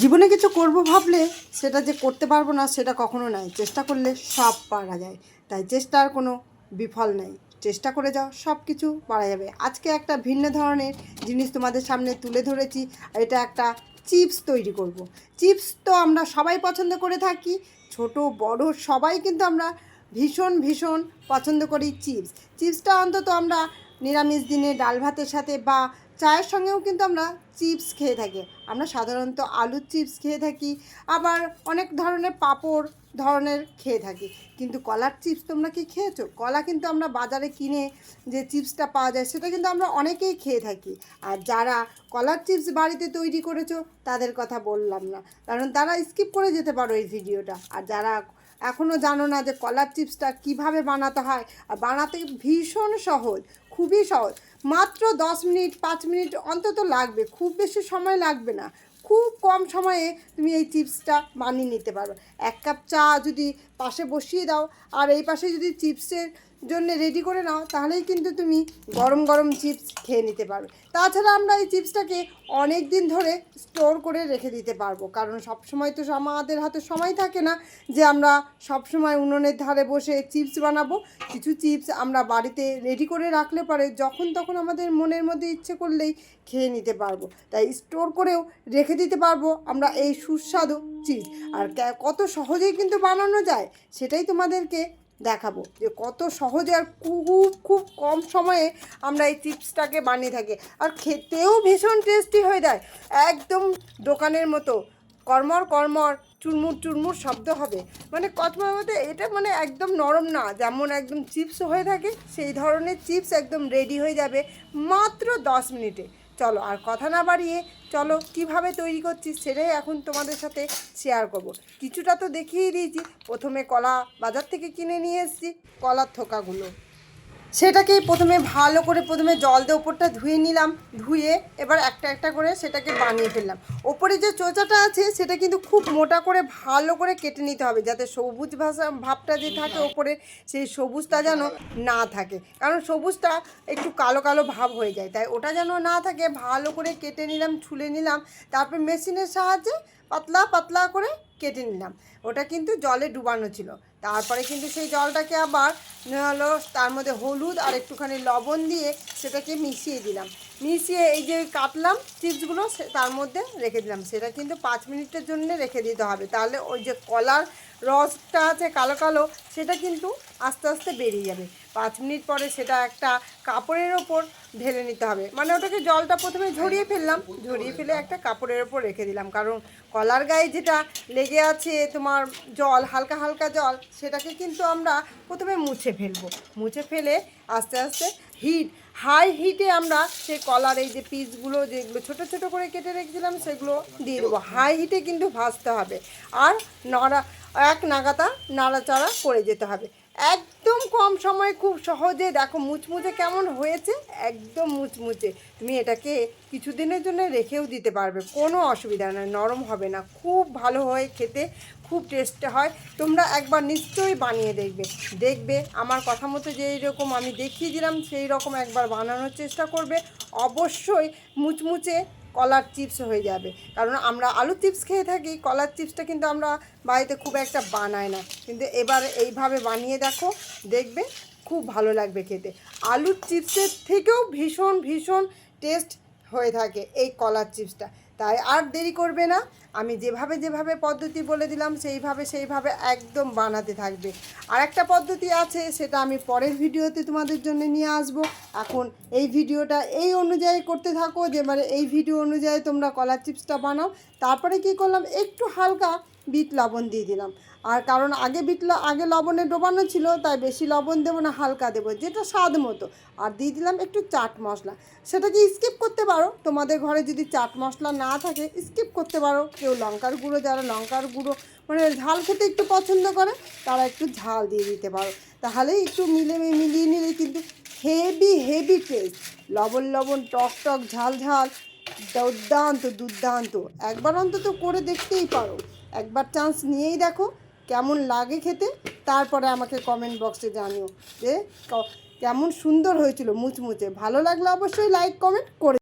জীবনে কিছু করব ভাবলে সেটা যে করতে পারব না সেটা কখনো নাই। চেষ্টা করলে সব পারা যায়। তাই চেষ্টার কোনো বিফল নেই। চেষ্টা করে যাও, সব কিছু পারা যাবে। আজকে একটা ভিন্ন ধরনের জিনিস তোমাদের সামনে তুলে ধরেছি। এটা একটা চিপস তৈরি করব। চিপস তো আমরা সবাই পছন্দ করে থাকি। ছোট, বড় সবাই কিন্তু আমরা ভীষণ ভীষণ পছন্দ করি চিপস। চিপসটা অন্তত আমরা নিরামিষ দিনে, ডাল ভাতের সাথে বা চায়ের সঙ্গেও কিন্তু আমরা চিপস খেয়ে থাকি। আমরা সাধারণত আলুর চিপস খেয়ে থাকি, আবার অনেক ধরনের পাঁপড় ধরনের খেয়ে থাকি। কিন্তু কলার চিপস তোমরা কি খেয়েছো? কলা কিন্তু আমরা বাজারে কিনে যে চিপসটা পাওয়া যায়, সেটা কিন্তু আমরা অনেকেই খেয়ে থাকি। আর যারা কলার চিপস বাড়িতে তৈরি করেছ, তাদের কথা বললাম না। কারণ তারা স্কিপ করে যেতে পারো এই ভিডিওটা। আর যারা এখনও জানো না যে কলার চিপসটা কীভাবে বানাতে হয়। আর বানাতে ভীষণ সহজ, খুবই সহজ। মাত্র দশ মিনিট, পাঁচ মিনিট অন্তত লাগবে, খুব বেশি সময় লাগবে না। খুব কম সময়ে তুমি এই চিপসটা বানিয়ে নিতে পারবে এক কাপ চা যদি পাশে বসিয়ে দাও, আর এই পাশে যদি চিপসের জন্য রেডি করে নাও, তাহলেই কিন্তু তুমি গরম গরম চিপস খেয়ে নিতে পারবে। তাছাড়া আমরা এই চিপসটাকে অনেক দিন ধরে স্টোর করে রেখে দিতে পারব, কারণ সব সময় তো আমাদের হাতে সময় থাকে না যে আমরা সব সময় উনুনের ধারে বসে চিপস বানাবো। কিছু চিপস আমরা বাড়িতে রেডি করে রাখলে পরে যখন তখন আমাদের মনের মধ্যে ইচ্ছে করলেই খেয়ে নিতে পারব। তাই স্টোর করেও রেখে দিতে পারব আমরা এই সুস্বাদু চিপস আর কত সহজেই কিন্তু বানানো যায়, সেটাই তোমাদেরকে দেখাবো যে কত সহজে আর খুব খুব কম সময়ে আমরা এই চিপসটাকে বানিয়ে থাকি। আর খেতেও ভীষণ টেস্টি হয়ে যায়। একদম দোকানের মতো। কর্মর কর্মর, চুরমুর চুরমুর শব্দ হবে। মানে কচমার মধ্যে এটা মানে একদম নরম না। যেমন একদম চিপস হয়ে থাকে, সেই ধরনের চিপস একদম রেডি হয়ে যাবে মাত্র দশ মিনিটে। চলো আর কথা না বাড়িয়ে চলো, কীভাবে তৈরি করছি সেটাই এখন তোমাদের সাথে শেয়ার করব। কিছুটা তো দেখিয়ে দিয়েছি। প্রথমে কলা বাজার থেকে কিনে নিয়ে এসেছি, কলার থোকাগুলো। সেটাকে প্রথমে ভালো করে প্রথমে জল দিয়ে ওপরটা ধুয়ে নিলাম, ধুয়ে এবার একটা একটা করে সেটাকে বানিয়ে ফেললাম। ওপরে যে চোচাটা আছে সেটা কিন্তু খুব মোটা করে ভালো করে কেটে নিতে হবে যাতে সবুজ ভাষা ভাবটা যে থাকে ওপরে, সেই সবুজটা যেন না থাকে। কারণ সবুজটা একটু কালো কালো ভাব হয়ে যায়। তাই ওটা যেন না থাকে, ভালো করে কেটে নিলাম, ছুলে নিলাম, তারপর মেশিনের সাহায্যে পাতলা পাতলা করে কেটে নিলাম। ওটা কিন্তু জলে ডুবানো ছিল। তারপরে কিন্তু সেই জলটাকে আবার হলো, তার মধ্যে হলুদ আর একটুখানি লবণ দিয়ে সেটাকে মিশিয়ে দিলাম। মিশিয়ে এই যে কাটলাম চিপসগুলো তার মধ্যে রেখে দিলাম। সেটা কিন্তু পাঁচ মিনিটের জন্য রেখে দিতে হবে। তাহলে ওই যে কলার রসটা আছে কালো কালো, সেটা কিন্তু আস্তে আস্তে বেরিয়ে যাবে। পাঁচ মিনিট পরে সেটা একটা কাপড়ের ওপর ঢেলে নিতে হবে। মানে ওটাকে জলটা প্রথমে ঝরিয়ে ফেললাম, ঝরিয়ে ফেলে একটা কাপড়ের ওপর রেখে দিলাম। কারণ কলার গায়ে যেটা লেগে আছে তোমার জল, হালকা হালকা জল, সেটাকে কিন্তু আমরা প্রথমে মুছে ফেলব। মুছে ফেলে আস্তে আস্তে হিট হাই হিটে আমরা সেই কলার এই যে পিসগুলো যেগুলো ছোট ছোট করে কেটে রেখেছিলাম, সেগুলো দিয়ে দেবো। হাই হিটে কিন্তু ভাজতে হবে। আর নড়া এক নাগাতা নাড়াচাড়া করে যেতে হবে। একদম কম সময়ে খুব সহজে দেখো মুচমুচে কেমন হয়েছে? একদম মুচমুচে। তুমি এটাকে কিছুদিনের জন্য রেখেও দিতে পারবে, কোনো অসুবিধা নয়, নরম হবে না। খুব ভালো হয় খেতে, খুব টেস্ট হয়। তোমরা একবার নিশ্চয়ই বানিয়ে দেখবে। দেখবে, আমার কথা মতো যেই রকম আমি দেখিয়ে দিলাম, সেই রকম একবার বানানোর চেষ্টা করবে। অবশ্যই মুচমুচে কলার চিপস হয়ে যাবে। কারণ আমরা আলু চিপস খেয়ে থাকি, কলার চিপসটা কিন্তু আমরা বাড়িতে খুব একটা বানাই না। কিন্তু এবার এইভাবে বানিয়ে দেখো, দেখবে খুব ভালো লাগবে খেতে। আলুর চিপসের থেকেও ভীষণ ভীষণ টেস্ট হয়ে থাকে এই কলার চিপসটা। তাই আর দেরি করবে না আমি যেভাবে যেভাবে পদ্ধতি বলে দিলাম, সেইভাবে সেইভাবে একদম বানাতে থাকবে। আর একটা পদ্ধতি আছে, সেটা আমি পরের ভিডিওতে তোমাদের জন্য নিয়ে আসব। এখন এই ভিডিওটা এই অনুযায়ী করতে থাকো, যে মানে এই ভিডিও অনুযায়ী তোমরা কলার চিপসটা বানাও। তারপরে কি করলাম, একটু হালকা বিট লবণ দিয়ে দিলাম। আর কারণ আগে বিট আগে লবণে ডোবানো ছিল, তাই বেশি লবণ দেবো না, হালকা দেবো, যেটা স্বাদ মতো। আর দিয়ে দিলাম একটু চাট মশলা। সেটাকে স্কিপ করতে পারো। তোমাদের ঘরে যদি চাট মশলা না থাকে স্কিপ করতে পারো। কেউ লঙ্কার গুঁড়ো, যারা লঙ্কার গুঁড়ো মানে ঝাল খেতে একটু পছন্দ করে, তারা একটু ঝাল দিয়ে দিতে পারো। তাহলে একটু মিলে, মিলিয়ে নিলে কিন্তু হেভি হেভি টেস্ট লবণ লবণ, টক টক, ঝাল ঝাল, দুর্দান্ত দুর্দান্ত। একবার অন্তত করে দেখতেই পারো। একবার চান্স নিয়েই দেখো কেমন লাগে খেতে। তারপরে আমাকে কমেন্ট বক্সে জানিও যে কেমন সুন্দর হয়েছিল মুচমুচে। ভালো লাগলে অবশ্যই লাইক কমেন্ট করে